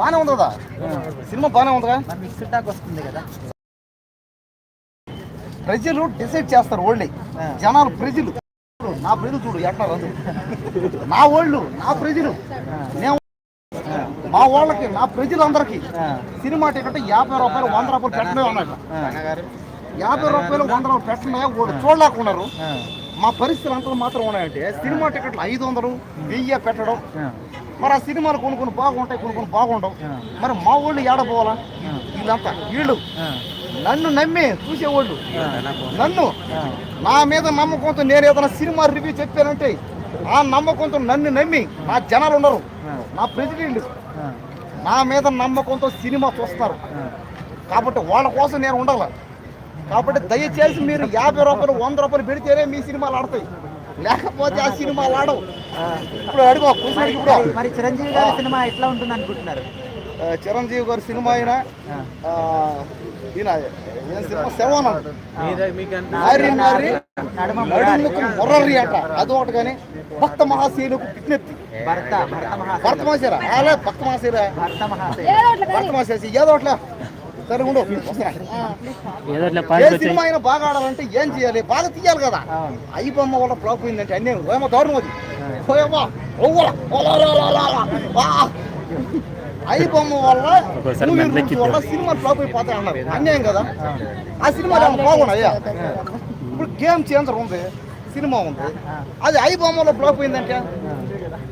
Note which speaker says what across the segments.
Speaker 1: బానే ఉంది సినిమా బానే
Speaker 2: మిక్స్డ్ టాక్ వస్తుంది కదా.
Speaker 1: ప్రజలు డిసైడ్ చేస్తారు ఓళ్ళే జనాలు ప్రజలు. నా ప్రజలు చూడు ఎట్లా రాదు. నా ఓళ్ళు నా ప్రజలు. నేను మా వాళ్ళకి నా ప్రజలందరికీ సినిమా టికెట్ యాభై రూపాయలు వంద రూపాయలు పెట్టమే ఉన్నాడు యాభై రూపాయలు వంద రూపాయలు పెట్టమే వాడు చూడలేకున్నారు. మా పరిస్థితులు అంతా మాత్రం ఉన్నాయంటే సినిమా టికెట్లు ఐదు వందలు వెయ్యి పెట్టడం. మరి ఆ సినిమాలు కొనుక్కొని బాగుంటాయి కొనుక్కొని బాగుండవు. మరి మా వాళ్ళు ఏడపోవాలా వీళ్ళంతా వీళ్ళు. నన్ను నమ్మి చూసేవాళ్ళు. నన్ను. నా మీద నమ్మకంతో నేను ఏదైనా సినిమా రివ్యూ చెప్పానంటే ఆ నమ్మకంతో నన్ను నమ్మి నా జనాలు ఉన్నారు. నా ప్రెసిడెంట్. నా మీద నమ్మకంతో సినిమా చూస్తారు కాబట్టి వాళ్ళ కోసం నేను ఉండాలి? కాబట్టి దయచేసి మీరు యాభై రూపాయలు వంద రూపాయలు పెడితేనే మీ సినిమాలు ఆడతాయి. లేకపోతే ఆ సినిమాలు ఆడవు ఇప్పుడు అడుగు కూర్చొని ఇప్పుడు.
Speaker 2: మరి చిరంజీవి గారి సినిమా ఎట్లా ఉంటుంది అనుకుంటున్నారు?
Speaker 1: చిరంజీవి గారి సినిమా అయినా ఆ, ఈయన సినిమా ముర్రరి అంట. అది ఒకటి కానీ భక్త మహాశీలకు
Speaker 2: భర్త
Speaker 1: మహాశీరా మహాశీరా ఏదో ఒకట్లే సరే ఉండు. ఏ సినిమా అయినా బాగా ఆడాలంటే ఏం చేయాలి? బాగా తీయాలి కదా. ఐ బొమ్మ వల్ల ఫ్లాప్ అయిందంటే అన్నీ ఏమో దారుణం అది. ఐ బొమ్మ వల్ల వల్ల సినిమా ఫ్లాప్ అయిపోతాయి అన్నారు. అన్యాయం కదా? ఆ సినిమా బాగున్నాయా ఇప్పుడు గేమ్ చేంజర్ ఉంది. సినిమా ఉంది. అది ఐ బొమ్మలో ఫ్లాప్ అయిందంటే?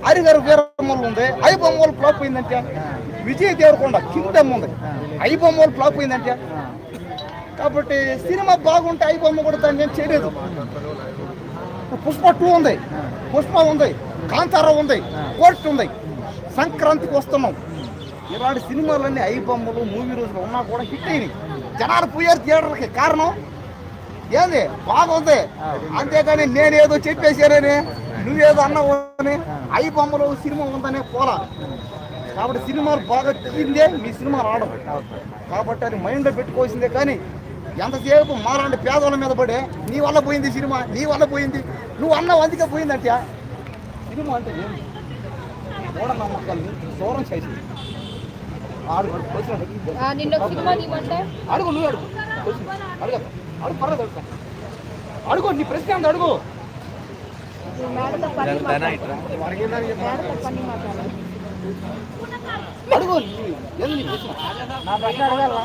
Speaker 1: హరిగారు వీరమ్మలు ఉంది. ఐ బొమ్మలు ఫ్లాప్ అయిందంటే? విజయ్ దేవరకొండ కింగ్డమ్ ఉంది. ఐ బొమ్మలు ఫ్లాప్ అయిందంటే. కాబట్టి సినిమా బాగుంటే ఐ బొమ్మ కూడా దాన్ని నేను చేయలేదు. పుష్ప టూ ఉంది. పుష్ప ఉంది. కాంతారా ఉంది. కోర్ట్ ఉంది. సంక్రాంతికి వస్తున్నాం. ఇలాంటి సినిమాలన్నీ ఐ బొమ్మలు మూవీ రోజులు ఉన్నా కూడా హిట్ అయినాయి. జనాలు పోయారు థియేటర్కి కారణం? ఏంది? బాగుంది. అంతేగాని నేనేదో చెప్పేసానని నువ్వేదో అన్నావు అని ఐ బొమ్మలు సినిమా ఉందనే పోలా. కాబట్టి సినిమాలు బాగా తీరిందే మీ సినిమాలు ఆడవు కాబట్టి అది మైండ్లో పెట్టుకోవాల్సిందే కానీ ఎంతసేపు మాలాంటి పేదల మీద పడే నీ వల్ల పోయింది సినిమా నీ వల్ల పోయింది నువ్వు అన్నావు అందుకే పోయిందంటే సినిమా అంటే ఏంటి మూఢనమ్మకాల్ని దూరం చేసింది.
Speaker 3: సినిమా
Speaker 1: అడుగు నువ్వు అడుగు. అడుగు అడుగు పర్లేదు అడుగు. అడుగు నీ ప్రశ్న అంత అడుగు. అడుగు. నీ- ప్రశ్న
Speaker 2: అడగాలా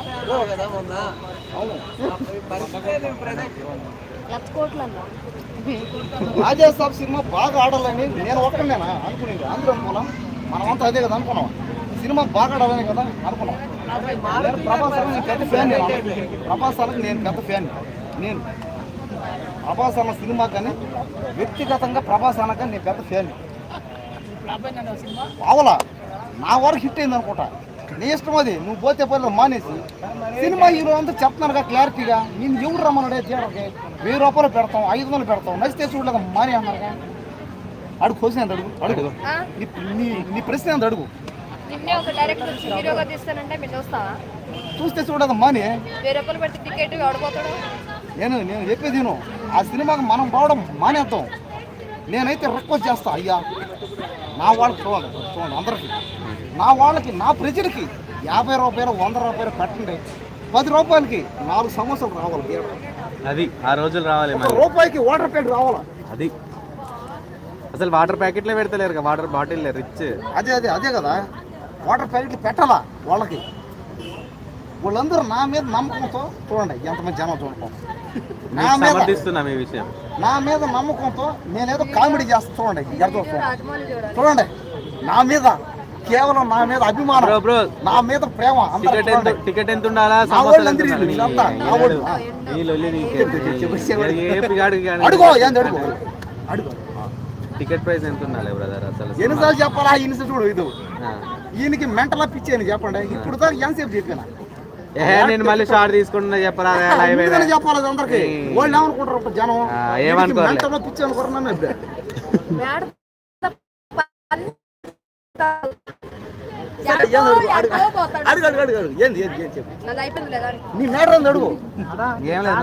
Speaker 3: లక్ష కోట్లు అన్నా
Speaker 1: రాజాసాబ్ సినిమా బాగా ఆడాలని నేను ఒక్కనేనా అనుకునేది. అందరం అనుకున్నాం. మనమంతా అదే కదా అనుకున్నాం. సినిమా బాగా ఆడాలని కదా అనుకున్నాం. నేను ప్రభాస్ అన్న నేను పెద్ద ఫ్యాన్ నేను. ప్రభాస్ అన్నకి నేను పెద్ద ఫ్యాన్. నేను. ప్రభాస్ అన్న సినిమా కానీ వ్యక్తిగతంగా ప్రభాస్ అన్న కానీ నేను పెద్ద ఫ్యాన్. అవలా? నా వరకు హిట్ అయింది అనుకుంటా. నీ ఇష్టం అది. నువ్వు పోతే పనులు మానేసి. సినిమా హీరో అంతా చెప్తున్నారుగా క్లారిటీగా. నేను ఎవరు రమ్మన్నాడే థియేటర్కి వెయ్యి రూపాయలు పెడతాం ఐదు వందలు పెడతాం. నచ్చితే చూడలేక మానే అన్నారుగా అడుగు క్వశ్చన్ ఎంత అడుగు? అడుగు.
Speaker 3: ఆ?
Speaker 1: నీ ప్రశ్న ఎంత అడుగు? చూస్తే చూడదు మాని. నేను నేను చెప్పేది నేను ఆ సినిమాకి మనం పోవడం మానేద్దాం. నేనైతే రిక్వెస్ట్ చేస్తా అయ్యా. నా వాళ్ళకి చూడండి చూడండి అందరికీ. నా వాళ్ళకి నా ప్రజలకి యాభై రూపాయలు వంద రూపాయలు పెట్టండి పది రూపాయలకి నాలుగు సంవత్సరాలు రావాలి.
Speaker 4: అది ఆ రోజులు రావాలి
Speaker 1: రూపాయికి వాటర్ ప్యాకెట్ రావాలా?
Speaker 4: అది. అసలు వాటర్ ప్యాకెట్లే పెడతలేరు కదా వాటర్ బాటిల్ రిచ్
Speaker 1: అదే అదే అదే కదా. వాటర్ ప్యాకెట్లు పెట్టాలా వాళ్ళకి? వాళ్ళందరూ నా మీద నమ్మకంతో చూడండి ఎంతమంది జనం చూడటం. నా మీద
Speaker 4: సమర్థిస్తున్నాం ఈ విషయం
Speaker 1: నా మీద నమ్మకంతో నేనేదో కామెడీ చేస్తా చూడండి ఎంత చూడండి. నా మీద కేవలం నా మీద అభిమానం
Speaker 4: బ్రో బ్రో
Speaker 1: నా మీద ప్రేమ అందరూ
Speaker 4: టికెట్ ఎంత
Speaker 1: చూడండి.
Speaker 4: టికెట్ ఎంత ఉండాలా
Speaker 1: నా వాళ్ళు అందరూ? వీళ్ళంతా నా వాళ్ళు.
Speaker 4: లొల్లి నీకే. ఏ
Speaker 1: అడుగు ఏంది అడుగు అడుగు
Speaker 4: టికెట్ ప్రైస్ ఎంత ఉండాలి బ్రదర్ అసలు
Speaker 1: ఎన్నిసార్లు చెప్పాలా ఈయన చూడు ఇది
Speaker 4: ఆ.
Speaker 1: ఈయనకి మెంటలా పిచ్చేని చెప్పండి ఇప్పుడు దాకా ఎంతసేపు చెప్పాను
Speaker 4: నేను మళ్ళీ షార్ట్ తీసుకుంటున్నా చెప్పరా
Speaker 1: చెప్పాలి అది అందరికి. వాళ్ళు ఏమనుకుంటారు జనం. మెంటలో పిచ్చి అనుకుంటున్నాను ఇప్పుడు. అడుగు, అడుగు. అడుగు. ఏంది ఏంది చెప్పు. నీ అడుగు.
Speaker 4: ఏం లేదు